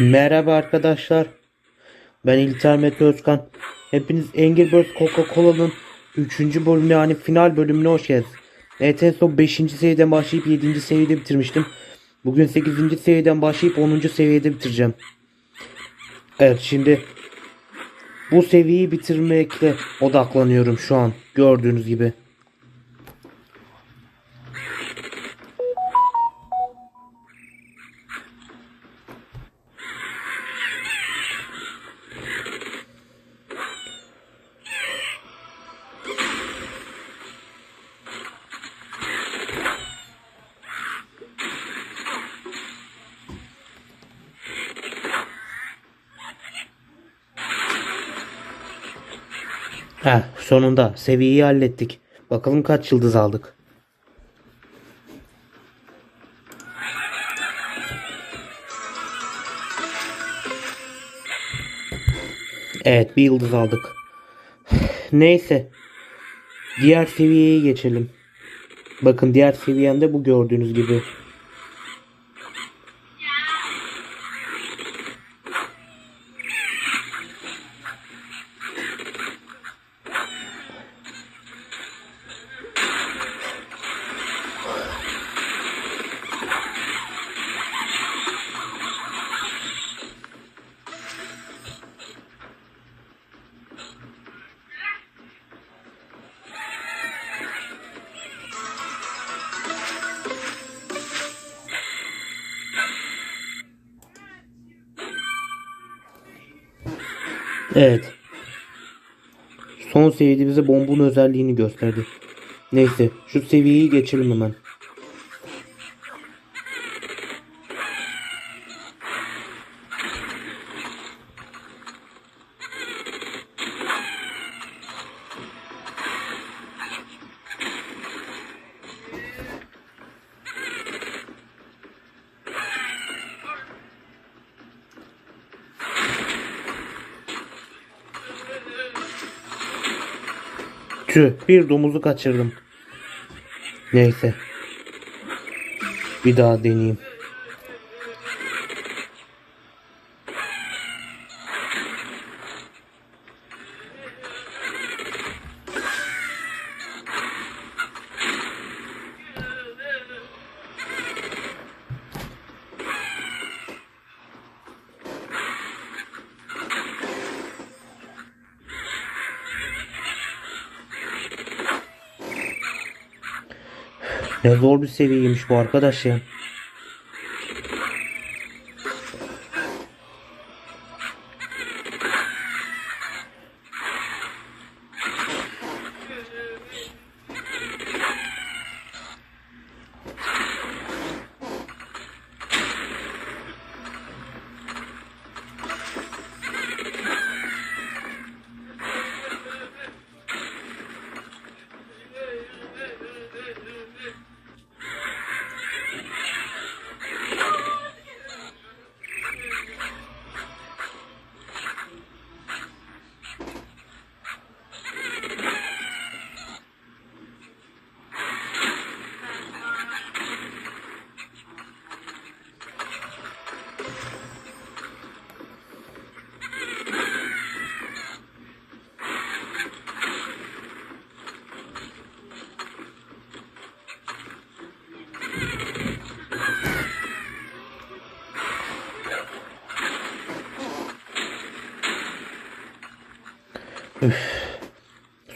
Merhaba arkadaşlar. Ben İlter Mete Özkan. Hepiniz Angry Birds Coca-Cola'nın 3. bölümü yani final bölümüne hoş geldiniz. Evet en son 5. seviyeden başlayıp 7. seviyede bitirmiştim. Bugün 8. seviyeden başlayıp 10. seviyede bitireceğim. Evet şimdi bu seviyeyi bitirmekle odaklanıyorum şu an gördüğünüz gibi. Heh, sonunda seviyeyi hallettik. Bakalım kaç yıldız aldık. Evet bir yıldız aldık. Neyse. Diğer seviyeye geçelim. Bakın diğer seviyemde bu gördüğünüz gibi. Evet. Son seviyede bize bombun özelliğini gösterdi. Neyse şu seviyeyi geçelim hemen. Tüh bir domuzu kaçırdım. Neyse. Bir daha deneyeyim. Ne zor bir seviyeymiş bu arkadaş ya.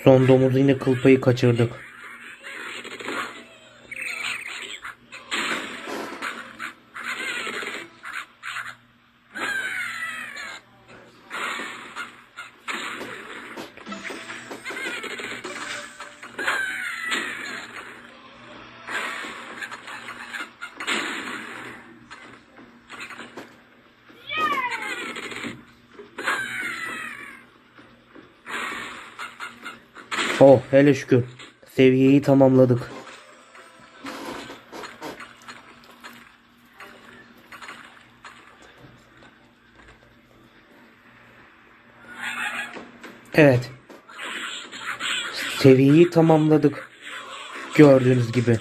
Son domuzu yine kıl payı kaçırdık. Oh hele şükür. Seviyeyi tamamladık. Evet. Seviyeyi tamamladık. Gördüğünüz gibi.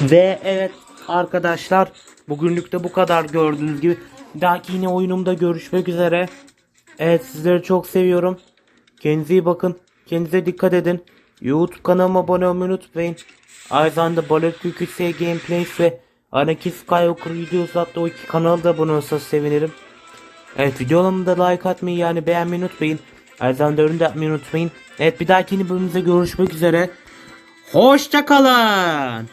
Ve evet arkadaşlar Bugünlük de bu kadar gördüğünüz gibi. Dahaki yine oyunumda görüşmek üzere. Evet sizleri çok seviyorum. Kendinize iyi bakın. Kendinize dikkat edin. YouTube kanalıma abone olmayı unutmayın. Aynı zamanda Balık Küküse Gameplays ve Anakin Skywalker videosu adlı o iki kanala da abone olursanız sevinirim. Evet videolarıma da like atmayı yani beğenmeyi unutmayın. Aynı zamanda yorum da yapmayı unutmayın. Evet bir dahaki bölümümüzde görüşmek üzere. Hoşçakalın.